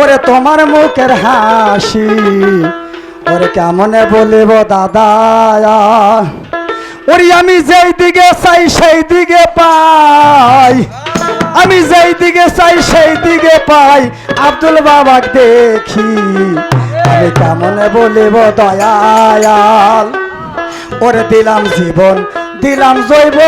ওরে তোমার মুখের হাসি, ওরে কেমনে বলিব দাদা, ওরে আমি যেই দিকে চাই সেই দিকে পাই। আমি যেই দিকে চাই সেই দিকে পাই, আব্দুল বাবা দেখি। আমি কেমনে বলিব দয়াল ওরে দিলাম জীবন, দিলাম জৈব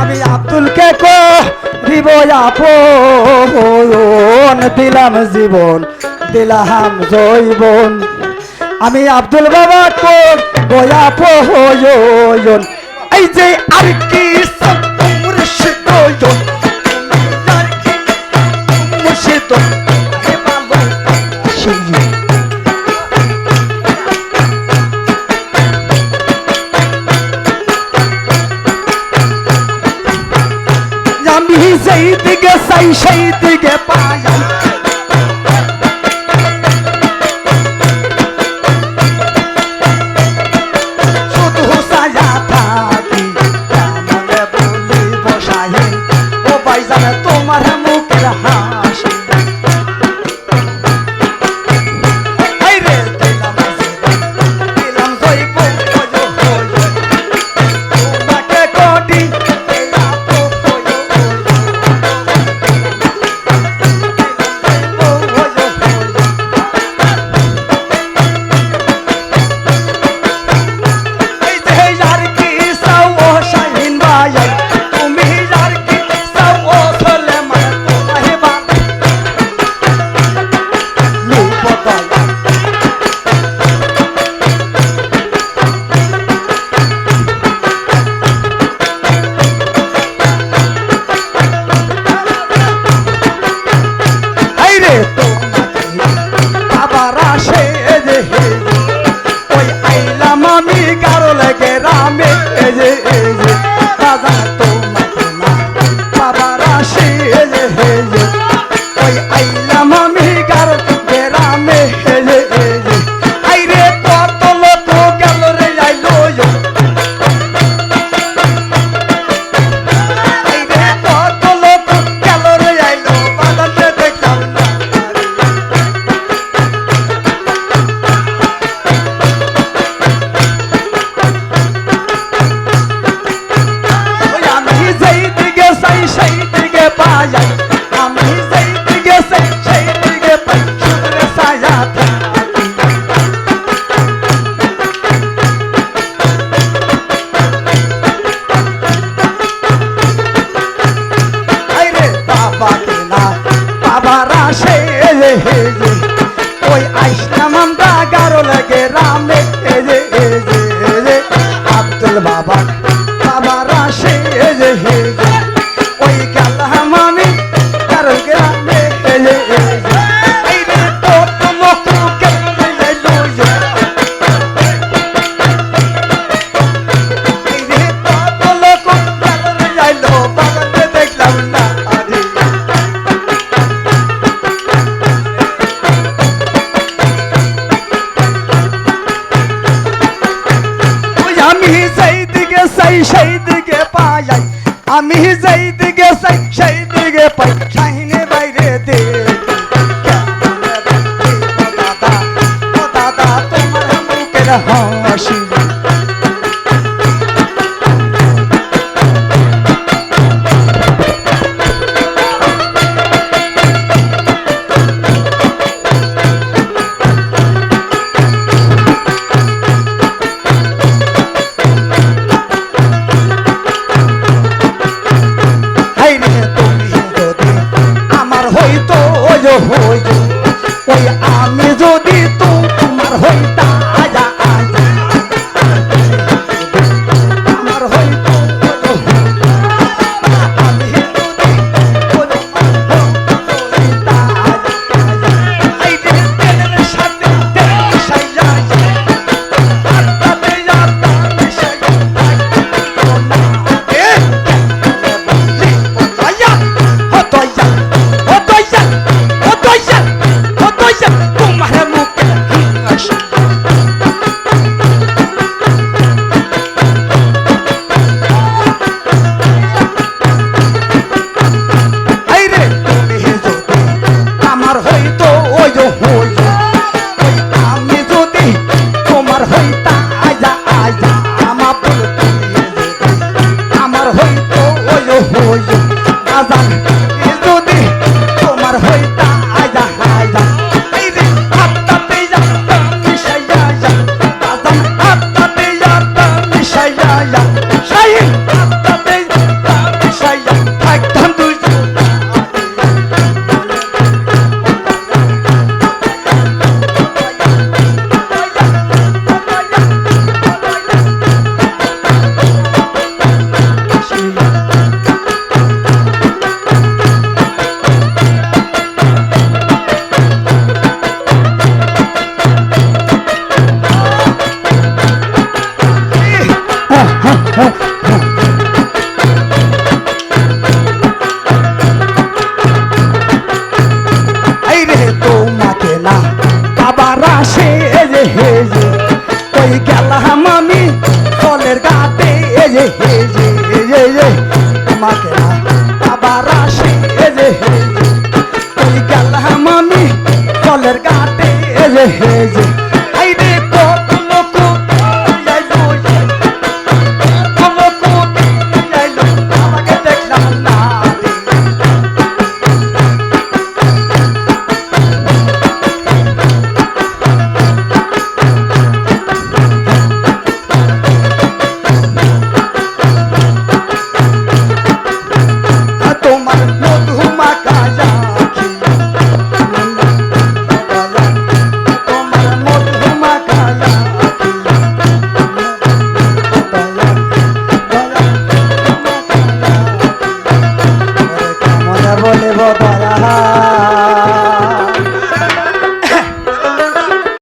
আমি আব্দুলকে করিব আপন। দিলাম জীবন, দিলাম জৈবন আমি আব্দুল বাবা কর বয়া পোহন এই যে আর কি তাই সেই দিকে পাই। i'm back got a garola আমি যাই